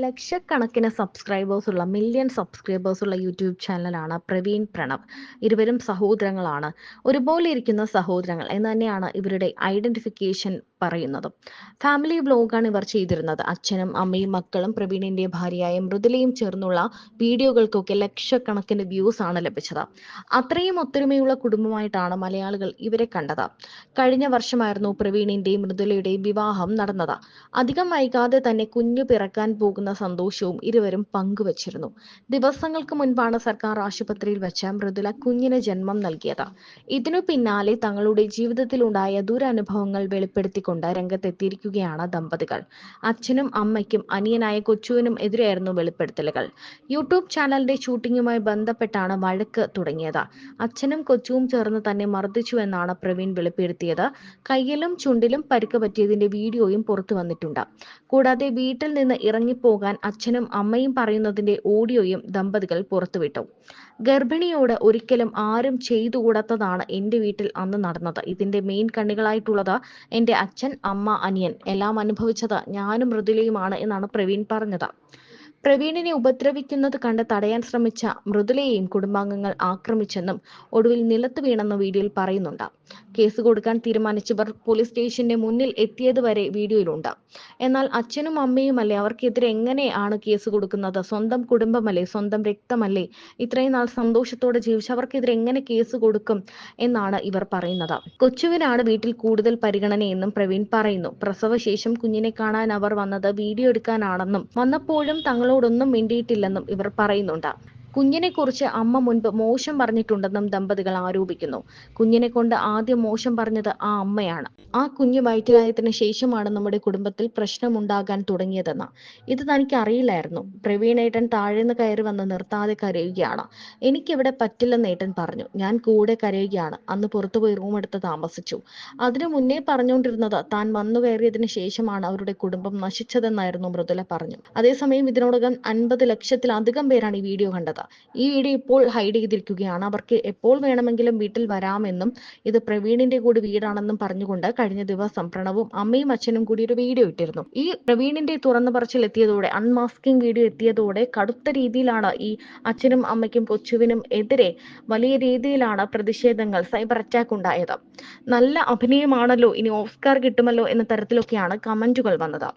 ലക്ഷക്കണക്കിന് സബ്സ്ക്രൈബേഴ്സ് ഉള്ള million subscribers ഉള്ള യൂട്യൂബ് ചാനലാണ് പ്രവീൺ പ്രണവ്. ഇരുവരും സഹോദരങ്ങളാണ്. ഒരുപോലെ ഇരിക്കുന്ന സഹോദരങ്ങൾ എന്ന് തന്നെയാണ് ഇവരുടെ ഐഡന്റിഫിക്കേഷൻ പറയുന്നത്. ഫാമിലി വ്ലോഗാണ് ഇവർ ചെയ്തിരുന്നത്. അച്ഛനും അമ്മയും മക്കളും പ്രവീണിന്റെ ഭാര്യയായ മൃദുലയും ചേർന്നുള്ള വീഡിയോകൾക്കൊക്കെ ലക്ഷക്കണക്കിന് വ്യൂസ് ആണ് ലഭിച്ചത്. അത്രയും ഒത്തൊരുമയുള്ള കുടുംബമായിട്ടാണ് മലയാളികൾ ഇവരെ കണ്ടത്. കഴിഞ്ഞ വർഷമായിരുന്നു പ്രവീണിന്റെയും മൃദുലയുടെയും വിവാഹം നടന്നത്. അധികം വൈകാതെ തന്നെ കുഞ്ഞു പിറക്കാൻ പോകുന്ന സന്തോഷവും ഇരുവരും പങ്കുവച്ചിരുന്നു. ദിവസങ്ങൾക്ക് മുൻപാണ് സർക്കാർ ആശുപത്രിയിൽ വെച്ച മൃദുല കുഞ്ഞിന് ജന്മം നൽകിയത്. ഇതിനു പിന്നാലെ തങ്ങളുടെ ജീവിതത്തിലുണ്ടായ ദുരനുഭവങ്ങൾ വെളിപ്പെടുത്തിക്കൊണ്ട് രംഗത്തെത്തിയിരിക്കുകയാണ് ദമ്പതികൾ. അച്ഛനും അമ്മയ്ക്കും അനിയനായ കൊച്ചുവിനും എതിരെയായിരുന്നു വെളിപ്പെടുത്തലുകൾ. യൂട്യൂബ് ചാനലിന്റെ ഷൂട്ടിങ്ങുമായി ബന്ധപ്പെട്ടാണ് വഴക്ക് തുടങ്ങിയത്. അച്ഛനും കൊച്ചുവും ചേർന്ന് തന്നെ മർദ്ദിച്ചുവെന്നാണ് പ്രവീൺ വെളിപ്പെടുത്തിയത്. കയ്യിലും ചുണ്ടിലും പരിക്ക് പറ്റിയതിന്റെ വീഡിയോയും പുറത്തു വന്നിട്ടുണ്ട്. കൂടാതെ വീട്ടിൽ നിന്ന് ഇറങ്ങിപ്പോകാൻ അച്ഛനും അമ്മയും പറയുന്നതിന്റെ ഓഡിയോയും ദമ്പതികൾ പുറത്തുവിട്ടു. ഗർഭിണിയോട് ഒരിക്കലും ആരും ചെയ്തുകൂടാത്തതാണ് എന്റെ വീട്ടിൽ അന്ന് നടന്നത്. ഇതിന്റെ മെയിൻ കണ്ണികളായിട്ടുള്ളത് എന്റെ അച്ഛൻ അമ്മ അനിയൻ എല്ലാം അനുഭവിച്ചത് ഞാനും മൃദുലയുമാണ് എന്നാണ് പ്രവീൺ പറഞ്ഞത്. പ്രവീണിനെ ഉപദ്രവിക്കുന്നത് കണ്ട് തടയാൻ ശ്രമിച്ച മൃദുലയെയും കുടുംബാംഗങ്ങൾ ആക്രമിച്ചെന്നും ഒടുവിൽ നിലത്ത് വീണെന്നും വീഡിയോയിൽ പറയുന്നുണ്ട്. കേസ് കൊടുക്കാൻ തീരുമാനിച്ചവർ പോലീസ് സ്റ്റേഷന്റെ മുന്നിൽ എത്തിയത് വരെ വീഡിയോയിലുണ്ട്. എന്നാൽ അച്ഛനും അമ്മയുമല്ലേ അവർക്കെതിരെ എങ്ങനെയാണ് കേസ് കൊടുക്കുന്നത്? സ്വന്തം കുടുംബമല്ലേ? സ്വന്തം രക്തമല്ലേ? ഇത്രയും നാൾ സന്തോഷത്തോടെ ജീവിച്ചവർക്കെതിരെ എങ്ങനെ കേസ് കൊടുക്കും എന്നാണ് ഇവർ പറയുന്നത്. കൊച്ചുവിനാണ് വീട്ടിൽ കൂടുതൽ പരിഗണനയെന്നും പ്രവീൺ പറയുന്നു. പ്രസവശേഷം കുഞ്ഞിനെ കാണാൻ അവർ വന്നത് വീഡിയോ എടുക്കാനാണെന്നും വന്നപ്പോഴും തങ്ങളോടൊന്നും മിണ്ടിയിട്ടില്ലെന്നും ഇവർ പറയുന്നുണ്ട്. കുഞ്ഞിനെ കുറിച്ച് അമ്മ മുൻപ് മോശം പറഞ്ഞിട്ടുണ്ടെന്നും ദമ്പതികൾ ആരോപിക്കുന്നു. കുഞ്ഞിനെ കൊണ്ട് ആദ്യം മോശം പറഞ്ഞത് ആ അമ്മയാണ്. ആ കുഞ്ഞ് വയറ്റിലായതിനു ശേഷമാണ് നമ്മുടെ കുടുംബത്തിൽ പ്രശ്നമുണ്ടാകാൻ തുടങ്ങിയതെന്ന്. ഇത് തനിക്ക് അറിയില്ലായിരുന്നു പ്രവീണേട്ടൻ താഴേന്ന് കയറി വന്ന് നിർത്താതെ കരയുകയാണ്. എനിക്കിവിടെ പറ്റില്ലെന്ന് ഏട്ടൻ പറഞ്ഞു. ഞാൻ കൂടെ കരയുകയാണ്. അന്ന് പുറത്തുപോയി റൂം എടുത്ത് താമസിച്ചു. അതിനു മുന്നേ പറഞ്ഞുകൊണ്ടിരുന്നത് താൻ വന്നു കയറിയതിനു ശേഷമാണ് അവരുടെ കുടുംബം നശിച്ചതെന്നായിരുന്നു മൃദുല പറഞ്ഞു. അതേസമയം ഇതിനോടകം അൻപത് ലക്ഷത്തിലധികം പേരാണ് ഈ വീഡിയോ കണ്ടത്. ഈ വീഡിയോ ഇപ്പോൾ ഹൈഡ് ചെയ്തിരിക്കുകയാണ്. അവർക്ക് എപ്പോൾ വേണമെങ്കിലും വീട്ടിൽ വരാമെന്നും ഇത് പ്രവീണിന്റെ കൂടി വീടാണെന്നും പറഞ്ഞുകൊണ്ട് കഴിഞ്ഞ ദിവസം പ്രണവും അമ്മയും അച്ഛനും കൂടി ഒരു വീഡിയോ ഇട്ടിരുന്നു. ഈ പ്രവീണിന്റെ തുറന്നു പറച്ചിൽ എത്തിയതോടെ അൺമാസ്കിംഗ് വീഡിയോ എത്തിയതോടെ കടുത്ത രീതിയിലാണ് ഈ അച്ഛനും അമ്മയ്ക്കും കൊച്ചുവിനും എതിരെ വലിയ രീതിയിലാണ് പ്രതിഷേധങ്ങൾ സൈബർ അറ്റാക്ക് ഉണ്ടായത്. നല്ല അഭിനയമാണല്ലോ ഇനി ഓസ്കാർ കിട്ടുമല്ലോ എന്ന തരത്തിലൊക്കെയാണ് കമന്റുകൾ വന്നത്.